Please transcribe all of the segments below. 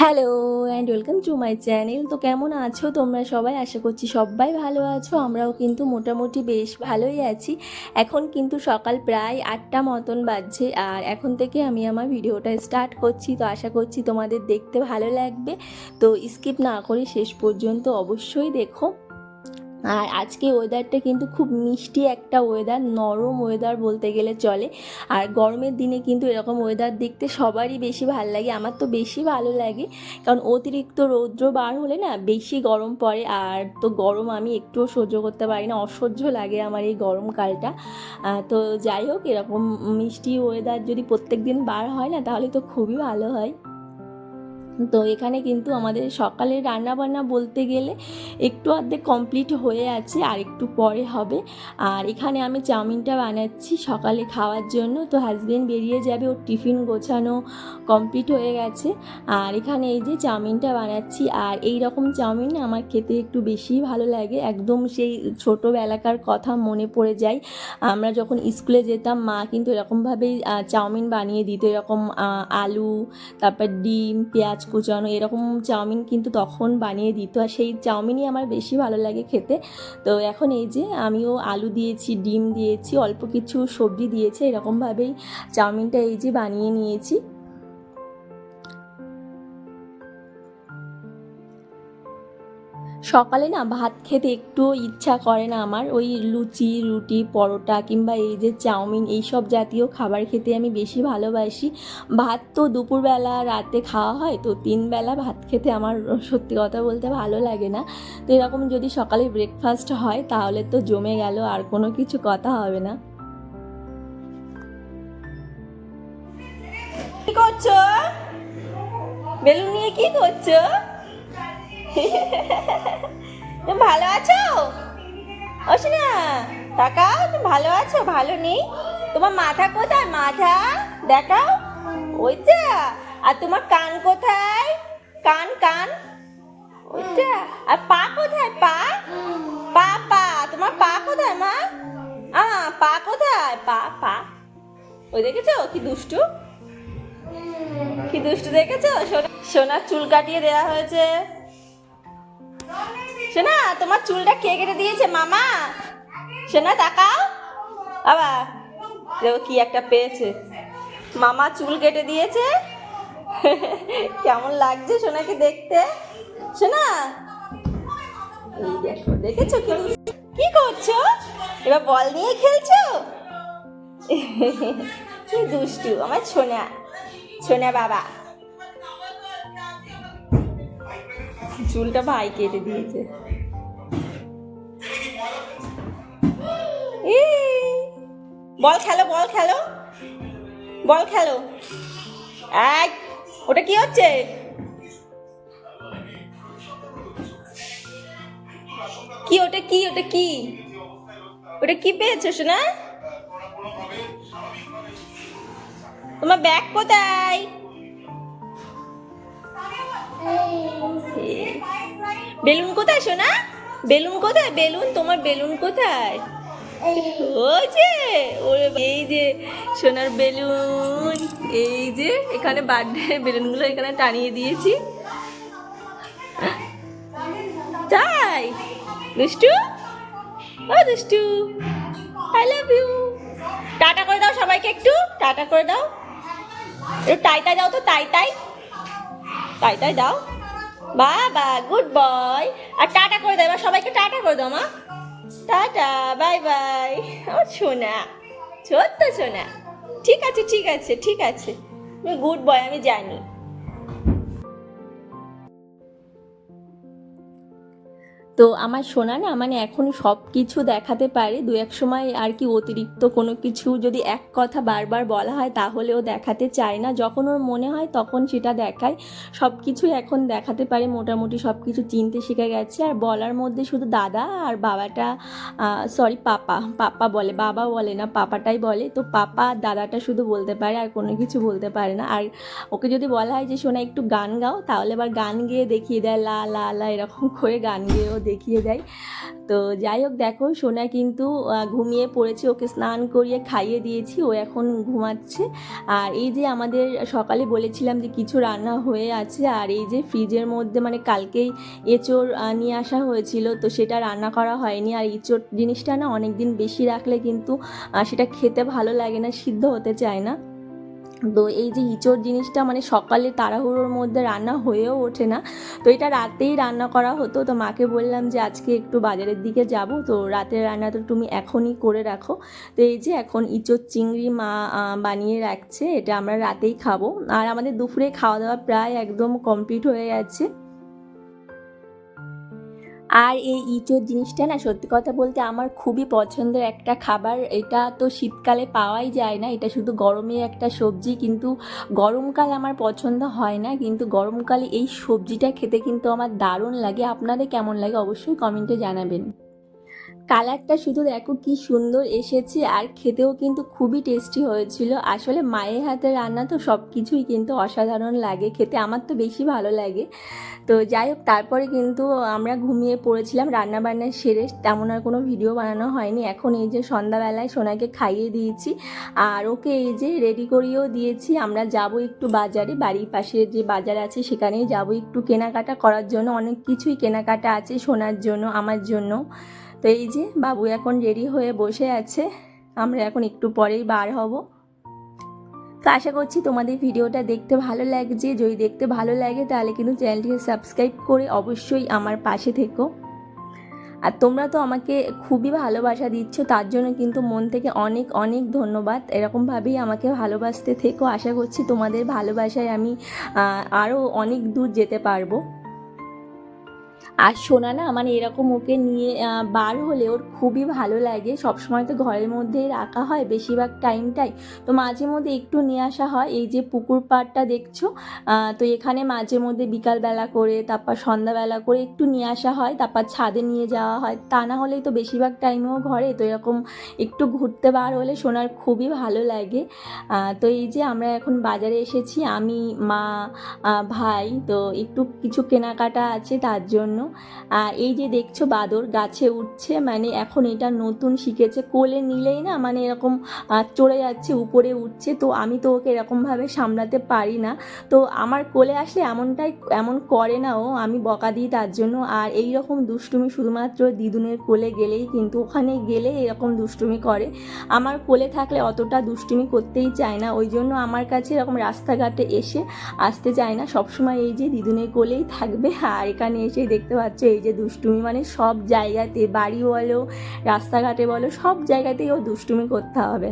Hello and welcome to my channel তো কেমন আছো তোমরা সবাই? আশা করছি সবাই ভালো আছো। আমরাও কিন্তু মোটামুটি বেশ ভালোই আছি। এখন কিন্তু সকাল প্রায় আটটা মতন বাজছে আর এখন থেকে আমি আমার ভিডিওটা স্টার্ট করছি। তো আশা করছি তোমাদের দেখতে ভালো লাগবে। তো স্কিপ না করে শেষ পর্যন্ত অবশ্যই দেখো। আর আজকে ওয়েদারটা কিন্তু খুব মিষ্টি একটা ওয়েদার নরম ওয়েদার বলতে গেলে চলে। আর গরমের দিনে কিন্তু এরকম ওয়েদার দেখতে সবারই বেশি ভালো লাগে, আমার তো বেশি ভালো লাগে। কারণ অতিরিক্ত রৌদ্র বার হলে না বেশি গরম পড়ে, আর তো গরম আমি একটুও সহ্য করতে পারি না, অসহ্য লাগে আমার এই গরমকালটা। তো যাই হোক, এরকম মিষ্টি ওয়েদার যদি প্রত্যেক দিন বার হয় না, তাহলে তো খুবই ভালো হয়। তো এখানে কিন্তু আমাদের সকালে রান্না বান্না বলতে গেলে একটু অর্ধেক কমপ্লিট হয়ে আছে, আর একটু পরে হবে। আর এখানে আমি চাউমিনটা বানাচ্ছি সকালে খাওয়ার জন্য। তো হাজবেন্ড বেরিয়ে যাবে, ওর টিফিন গোছানো কমপ্লিট হয়ে গেছে। আর এখানে এই যে চাউমিনটা বানাচ্ছি, আর এই রকম চাউমিন আমার খেতে একটু বেশি ভালো লাগে। একদম সেই ছোটোবেলাকার কথা মনে পড়ে যায়। আমরা যখন স্কুলে যেতাম, মা কিন্তু এরকমভাবেই চাউমিন বানিয়ে দিত। এরকম আলু, তারপর ডিম, পেঁয়াজ কুচানো, এরকম চাউমিন কিন্তু তখন বানিয়ে দিত। আর সেই চাউমিনই আমার বেশি ভালো লাগে খেতে। তো এখন এই যে আমিও আলু দিয়েছি, ডিম দিয়েছি, অল্প কিছু সবজি দিয়েছি, এরকমভাবেই চাউমিনটা এই যে বানিয়ে নিয়েছি। সকালে না ভাত খেতে একটুও ইচ্ছা করে না আমার। ওই লুচি, রুটি, পরোটা কিংবা এই যে চাউমিন এই সব জাতীয় খাবার খেতে আমি বেশি ভালোবাসি। ভাত তো দুপুরবেলা, রাতে খাওয়া হয় তো তিন বেলা ভাত খেতে আমার সত্যি কথা বলতে ভালো লাগে না। তো এরকম যদি সকালে ব্রেকফাস্ট হয় তাহলে তো জমে গেল, আর কোনো কিছু কথা হবে না। কি করছ? বেলুন নিয়ে কি করছ? তুমি ভালো আছো? অসিনা, তাকাও, তুমি ভালো আছো? ভালো নেই? তোমার মাথা কোথায়? মাথা, দেখাও। ওইটা আর তোমার কান কোথায়? কান কান। ওইটা আর পা কোথায়? পা? পা পা। তোমার পা কোথায়, মা? আ, পা কোথায়? পা পা। ওই দেখেছ? কি দুষ্টু? কি দুষ্টু দেখেছ? সোনা- সোনার চুল কাটিয়ে দেওয়া হয়েছে। সোনা তোমার চুলটা কে কেটে দিয়েছে, মামা? সোনা তাকাও। বাবা, দেখো কি একটা পেয়েছে। মামা চুল কেটে দিয়েছে। কেমন লাগছে সোনাকে দেখতে? সোনা এই দেখো, দেখেছ কি কি করছ? এবার বল নিয়ে খেলছো? কি দুষ্টু, আমার সোনা সোনা বাবা। চুলটা ভাই কেটে দিয়েছে। বল খেলো বল খেলো। বল খেলো। এক, ওটা কি হচ্ছে? কি, ওটা কি ওটা কি? ওটা কি পেয়েছ শোনা তোমার ব্যাগ কোথায়? বেলুন কোথায়, সোনা? বেলুন কোথায়? বেলুন, তোমার বেলুন কোথায়? ওই যে এই যে সোনার বেলুন, এই যে এখানে বার্থডে বেলুনগুলো এখানে টানিয়ে দিয়েছি। তাই দুষ্টু? ও দুষ্টু আই লাভ ইউ টাটা করে দাও সবাইকে একটু, টাটা করে দাও। একটু তাই টাই দাও তো তাই তাই তাই তাই দাও। বাবা গুড বয় আর টাটা করে দাও, এবার সবাইকে টাটা করে দাও, মা। টাটা বাই বাই ও, সোনা, ছোট্ট সোনা। ঠিক আছে ঠিক আছে ঠিক আছে। তুমি গুড বয় আমি জানি। তো আমার সোনা না মানে এখন সব কিছু দেখাতে পারে, দু এক সময় আর কি অতিরিক্ত কোনো কিছু যদি এক কথা বারবার বলা হয় তাহলেও দেখাতে চায় না। যখন ওর মনে হয় তখন সেটা দেখায়। সব কিছুই এখন দেখাতে পারে, মোটামুটি সব কিছু চিনতে শিখে গেছে। আর বলার মধ্যে শুধু দাদা আর বাবাটা সরি পাপা। পাপা বলে বাবা বলে না, পাপাটাই বলে। তো পাপা দাদাটা শুধু বলতে পারে আর কোনো কিছু বলতে পারে না। আর ওকে যদি বলা হয় যে শোনা একটু গান গাও, তাহলে আবার গান গেয়ে দেখিয়ে দেয়, লা লা লা, এরকম করে গান গেয়েও দেখিয়ে দেয়। তো যাই হোক, দেখো সোনা কিন্তু ঘুমিয়ে পড়েছে। ওকে স্নান করিয়ে খাইয়ে দিয়েছি। ও এখন ঘুমাচ্ছে। আর এই যে আমাদের সকালে বলেছিলাম যে কিছু রান্না হয়ে আছে, আর এই যে ফ্রিজের মধ্যে মানে কালকেই এঁচোড় নিয়ে আসা হয়েছিল, তো সেটা রান্না করা হয়নি। আর এঁচোড় জিনিসটা না অনেক দিন বেশি রাখলে কিন্তু সেটা খেতে ভালো লাগে না, সিদ্ধ হতে চায় না। তো এই যে ইঁচড় জিনিসটা মানে সকালে তাড়াহুড়োর মধ্যে রান্না হয়েও ওঠে না। তো এটা রাতেই রান্না করা হতো। তো মাকে বললাম যে, আজকে একটু বাজারের দিকে যাব। তো রাতের রান্না তো তুমি এখনই করে রাখো। তো এই যে এখন ইঁচড় চিংড়ি মা বানিয়ে রাখছে। এটা আমরা রাতেই খাব। আর আমাদের দুপুরে খাওয়া দাওয়া প্রায় একদম কমপ্লিট হয়ে গেছে। আর এই ইঁচড় জিনিসটা না সত্যি কথা বলতে আমার খুবই পছন্দের একটা খাবার। এটা তো শীতকালে পাওয়াই যায় না। এটা শুধু গরমে একটা সবজি, কিন্তু গরমকাল আমার পছন্দ হয় না। কিন্তু গরমকালে এই সবজিটা খেতে কিন্তু আমার দারুণ লাগে। আপনাদের কেমন লাগে অবশ্যই কমেন্টে জানাবেন। কালারটা শুধু দেখো কি সুন্দর এসেছে, আর খেতেও কিন্তু খুবই টেস্টি হয়েছিল। আসলে মায়ের হাতে রান্না তো সব কিছুই কিন্তু অসাধারণ লাগে, খেতে আমার তো বেশি ভালো লাগে। তো যাই হোক, তারপরে কিন্তু আমরা ঘুমিয়ে পড়েছিলাম রান্না বান্না সেরে তেমন আর কোনো ভিডিও বানানো হয়নি। এখন এই যে সন্ধ্যাবেলায় সোনাকে খাইয়ে দিয়েছি, আর ওকে এই যে রেডি করিয়েও দিয়েছি। আমরা যাব একটু বাজারে, বাড়ির পাশে যে বাজার আছে সেখানেই যাব একটু কেনাকাটা করার জন্য। অনেক কিছুই কেনাকাটা আছে সোনার জন্য, আমার জন্য। তো এই যে বাবু এখন রেডি হয়ে বসে আছে, আমরা এখন একটু পরেই বার হব। তো আশা করছি তোমাদের ভিডিওটা দেখতে ভালো লাগছে। যদি দেখতে ভালো লাগে তাহলে কিন্তু চ্যানেলটিকে সাবস্ক্রাইব করে অবশ্যই আমার পাশে থেকো। আর তোমরা তো আমাকে খুবই ভালোবাসা দিচ্ছ, তার জন্য কিন্তু মন থেকে অনেক অনেক ধন্যবাদ। এরকমভাবেই আমাকে ভালোবাসতে থেকো। আশা করছি তোমাদের ভালোবাসায় আমি আরও অনেক দূর যেতে পারব। আর সোনা না মানে এরকম ওকে নিয়ে বার হলে ওর খুবই ভালো লাগে। সবসময় তো ঘরের মধ্যেই রাখা হয় বেশিরভাগ টাইমটাই। তো মাঝে মধ্যে একটু নিয়ে আসা হয়। এই যে পুকুর পাড়টা দেখছ? তো এখানে মাঝে মধ্যে বিকালবেলা করে, তারপর সন্ধ্যাবেলা করে একটু নিয়ে আসা হয়। তারপর ছাদে নিয়ে যাওয়া হয়। তা না হলেই তো বেশিরভাগ টাইমেও ঘরে। তো এরকম একটু ঘুরতে বার হলে সোনার খুবই ভালো লাগে। তো এই যে আমরা এখন বাজারে এসেছি। আমি, মা ভাই, তো একটু কিছু কেনাকাটা আছে। তার জন্য আর এই যে দেখছ বাদর গাছে উঠছে মানে এখন এটা নতুন শিখেছে। কোলে নিলেই না মানে এরকম চড়ে যাচ্ছে, উপরে উঠছে। তো আমি তো ওকে এরকমভাবে সামলাতে পারি না। তো আমার কোলে আসলে এমনটাই, এমন করে না ও, আমি বকা দিই তার জন্য। আর এই রকম দুষ্টুমি শুধুমাত্র দিদুনের কোলে গেলেই কিন্তু ওখানে গেলে এরকম দুষ্টুমি করে। আমার কোলে থাকলে অতটা দুষ্টুমি করতেই চায় না। ওই জন্য আমার কাছে এরকম রাস্তাঘাটে এসে আসতে চায় না। সবসময় এই যে দিদুনের কোলেই থাকবে। আর এখানে এসে দেখতে পাচ্ছ, এই যে দুষ্টুমি মানে সব জায়গাতে, বাড়ি বলো, রাস্তাঘাটে বলো, সব জায়গাতেই ও দুষ্টুমি করতে হবে।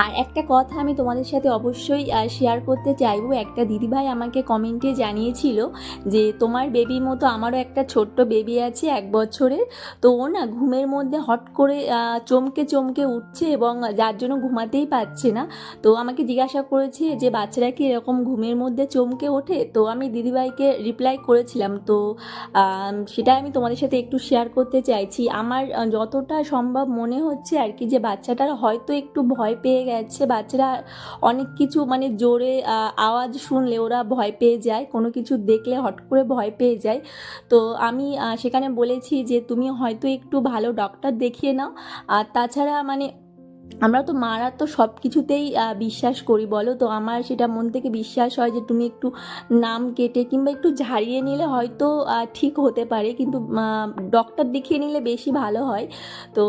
আর একটা কথা আমি তোমাদের সাথে অবশ্যই শেয়ার করতে চাইব। একটা দিদিভাই আমাকে কমেন্টে জানিয়েছিল যে, তোমার বেবির মতো আমারও একটা ছোট্ট বেবি আছে এক বছরের। তো ও না ঘুমের মধ্যে হট করে চমকে চমকে উঠছে এবং যার জন্য ঘুমাতেই পারছে না। তো আমাকে জিজ্ঞাসা করেছে যে, বাচ্চারা কি এরকম ঘুমের মধ্যে চমকে ওঠে? তো আমি দিদিভাইকে রিপ্লাই করেছিলাম। তো সেটা আমি তোমাদের সাথে একটু শেয়ার করতে চাইছি। আমার যতটা সম্ভব মনে হচ্ছে আর কি যে, বাচ্চাটার হয়তো একটু ভয় পেয়ে গেছে, বাচ্চারা অনেক কিছু মানে জোরে আওয়াজ শুনলে ওরা ভয় পেয়ে যায়, কোনো কিছু দেখলে হট করে ভয় পেয়ে যায়। তো আমি সেখানে বলেছি যে, তুমি হয়তো একটু ভালো ডক্টর দেখিয়ে নাও। আর তাছাড়া মানে আমরা তো মারা তো সব কিছুতেই বিশ্বাস করি, বলো তো? আমার সেটা মন থেকে বিশ্বাস হয় যে তুমি একটু নাম কেটে কিংবা একটু ঝাড়িয়ে নিলে হয়তো ঠিক হতে পারে, কিন্তু ডক্টর দেখিয়ে নিলে বেশি ভালো হয়। তো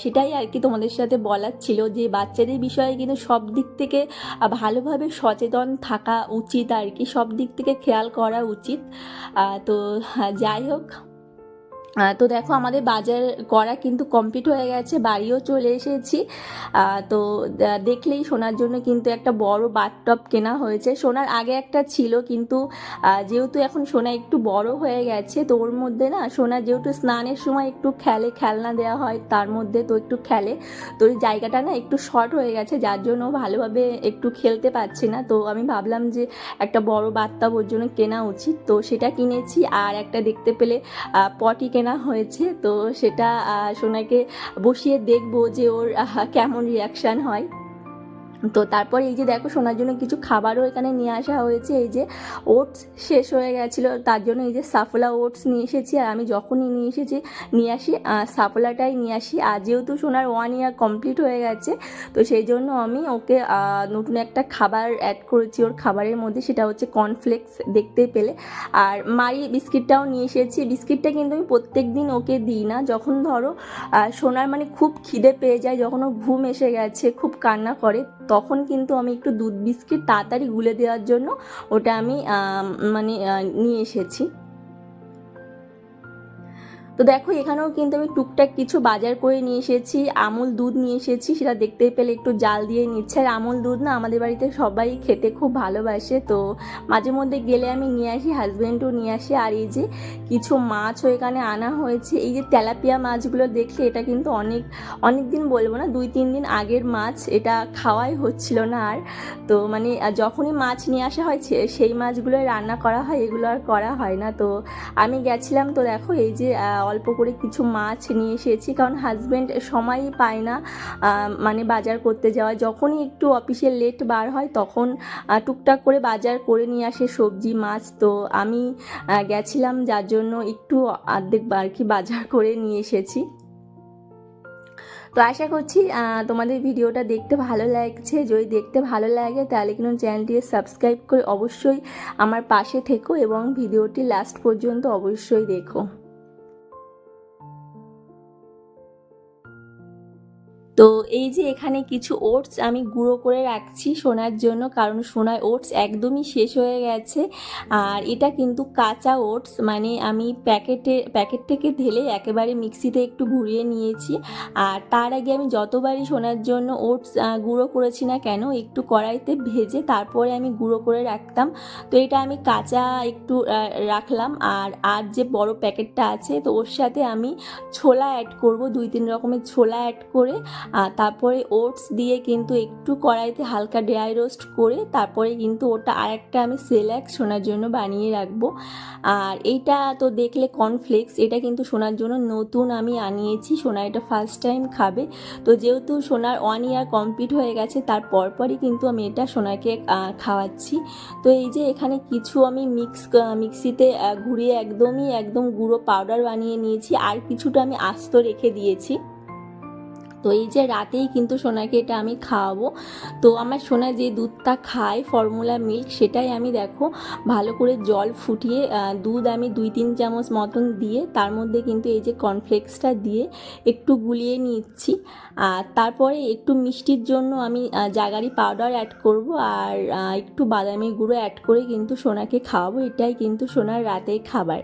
সেটাই আর কি তোমাদের সাথে বলার ছিল যে বাচ্চাদের বিষয়ে কিন্তু সব দিক থেকে ভালোভাবে সচেতন থাকা উচিত আর কি, সব দিক থেকে খেয়াল করা উচিত। তো, যাই হোক। তো দেখো আমাদের বাজার করা কিন্তু কমপ্লিট হয়ে গেছে, বাড়িও চলে এসেছি। তো দেখলেই সোনার জন্য কিন্তু একটা বড় বাথটব কেনা হয়েছে। সোনার আগে একটা ছিল কিন্তু যেহেতু এখন সোনা একটু বড় হয়ে গেছে, তো ওর মধ্যে না সোনা যেহেতু স্নানের সময় একটু খেলে, খেলনা দেওয়া হয়, তার মধ্যে তো একটু খেলে। তো ওই জায়গাটা না একটু শর্ট হয়ে গেছে, যার জন্য ভালোভাবে একটু খেলতে পারছে না। তো আমি ভাবলাম যে একটা বড় বাথটব ওর জন্য কেনা উচিত। তো সেটা কিনেছি, আর একটা দেখতে পেলে পটি কেনা হয়েছে তো সেটা সোনাকে বসিয়ে দেখব যে ওর কেমন রিয়াকশান হয়। তো তারপর এই যে দেখো শোনার জন্য কিছু খাবারও এখানে নিয়ে আসা হয়েছে। এই যে ওটস শেষ হয়ে গেছিল, তার জন্য এই যে সাফলা ওটস নিয়ে এসেছি। আর আমি যখনই নিয়ে এসেছি, নিয়ে আসি সাফলাটাই নিয়ে আসি। আর যেহেতু সোনার ওয়ান ইয়ার কমপ্লিট হয়ে গেছে, তো সেই জন্য আমি ওকে নতুন একটা খাবার অ্যাড করেছি। ওর খাবারের মধ্যে সেটা হচ্ছে কর্নফ্লেক্স দেখতে পেলে। আর মারি বিস্কিটটাও নিয়ে এসেছি। বিস্কিটটা কিন্তু আমি প্রত্যেক দিন ওকে দিই না। যখন ধরো সোনার মানে খুব খিদে পেয়ে যায়, যখন ও ঘুম এসে গেছে, খুব কান্না করে তখন কিন্তু আমি একটু দুধ বিস্কিট তাড়াতাড়ি গুলে দেওয়ার জন্য ওটা আমি মানে নিয়ে এসেছি। তো দেখো, এখানেও কিন্তু আমি টুকটাক কিছু বাজার করে নিয়ে এসেছি, আমুল দুধ নিয়ে এসেছি, সেটা দেখতে পেলে একটু জাল দিয়ে নিচ্ছে। আর আমুল দুধ না আমাদের বাড়িতে সবাই খেতে খুব ভালোবাসে, তো মাঝে মধ্যে গেলে আমি নিয়ে আসি হাজব্যান্ডও নিয়ে আসি। আর এই যে কিছু মাছও এখানে আনা হয়েছে, এই যে তেলাপিয়া মাছগুলো দেখলে এটা কিন্তু অনেক অনেক দিন বলব না, দুই তিন দিন আগের মাছ, এটা খাওয়াই হচ্ছিল না আর। তো মানে যখনই মাছ নিয়ে আসা হয় সেই মাছগুলো রান্না করা হয়, এগুলো আর করা হয় না। তো আমি গেছিলাম, তো দেখো, এই যে অল্প করে কিছু মাছ নিয়ে এসেছি, কারণ হাজব্যান্ড সময়ই পায় না মানে বাজার করতে যাওয়া যখনই একটু অফিসে লেট বার হয়, তখন টুকটাক করে বাজার করে নিয়ে আসে সবজি, মাছ। তো আমি গেছিলাম, যার জন্য একটু অর্ধেক আর কি বাজার করে নিয়ে এসেছি। তো আশা করছি তোমাদের ভিডিওটা দেখতে ভালো লাগছে। যদি দেখতে ভালো লাগে, তাহলে কিন্তু চ্যানেলটিকে সাবস্ক্রাইব করে অবশ্যই আমার পাশে থেকো এবং ভিডিওটি লাস্ট পর্যন্ত অবশ্যই দেখো। তো এই যে এখানে কিছু ওটস আমি গুঁড়ো করে রাখছি সোনার জন্য, কারণ সোনার ওটস একদমই শেষ হয়ে গেছে। আর এটা কিন্তু কাঁচা ওটস মানে আমি প্যাকেটে, প্যাকেট থেকে ঢেলে একেবারে মিক্সিতে একটু ঘুরিয়ে নিয়েছি। আর তার আগে আমি যতবারই সোনার জন্য ওটস গুঁড়ো করেছি না কেন, একটু কড়াইতে ভেজে তারপরে আমি গুঁড়ো করে রাখতাম। তো এটা আমি কাঁচা একটু রাখলাম। আর আর যে বড় প্যাকেটটা আছে, তো ওর সাথে আমি ছোলা অ্যাড করব, দুই তিন রকমের ছোলা অ্যাড করে। তারপরে ওটস দিয়ে কিন্তু একটু কড়াইতে হালকা ড্রাই রোস্ট করে তারপরে কিন্তু ওটা আরেকটা আমি সেলাক্স শোনার জন্য বানিয়ে রাখব। আর এইটা তো দেখলে কর্নফ্লেক্স এটা কিন্তু শোনার জন্য নতুন আমি আনিয়েছি, সোনা এটা ফার্স্ট টাইম খাবে। তো যেহেতু সোনার ওয়ান ইয়ার কমপ্লিট হয়ে গেছে, তার পরপরই কিন্তু আমি এটা সোনাকে খাওয়াচ্ছি। তো এই যে এখানে কিছু আমি মিক্স মিক্সিতে ঘুরিয়ে একদমই একদম গুঁড়ো পাউডার বানিয়ে নিয়েছি, আর কিছুটা আমি আস্ত রেখে দিয়েছি। তো এই যে রাতেই কিন্তু সোনাকে এটা আমি খাওয়াবো। তো আমার সোনা যে দুধটা খায় ফর্মুলা মিল্ক সেটাই আমি দেখো ভালো করে জল ফুটিয়ে দুধ আমি দুই তিন চামচ মতন দিয়ে তার মধ্যে কিন্তু এই যে কর্নফ্লেক্সটা দিয়ে একটু গুলিয়ে নিচ্ছি। আর তারপরে একটু মিষ্টির জন্য আমি জাগারি পাউডার অ্যাড করব আর একটু বাদামি গুঁড়ো অ্যাড করে কিন্তু সোনাকে খাওয়াবো। এটাই কিন্তু সোনার রাতের খাবার।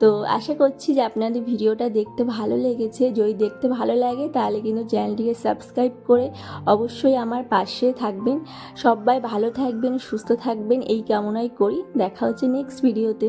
তো আশা করছি যে আপনাদের ভিডিওটা দেখতে ভালো লেগেছে। যদি দেখতে ভালো লাগে, তাহলে কিন্তু চ্যানেলটিকে সাবস্ক্রাইব করে অবশ্যই আমার পাশে থাকবেন। সবাই ভালো থাকবেন, সুস্থ থাকবেন, এই কামনাই করি। দেখা হচ্ছে নেক্সট ভিডিওতে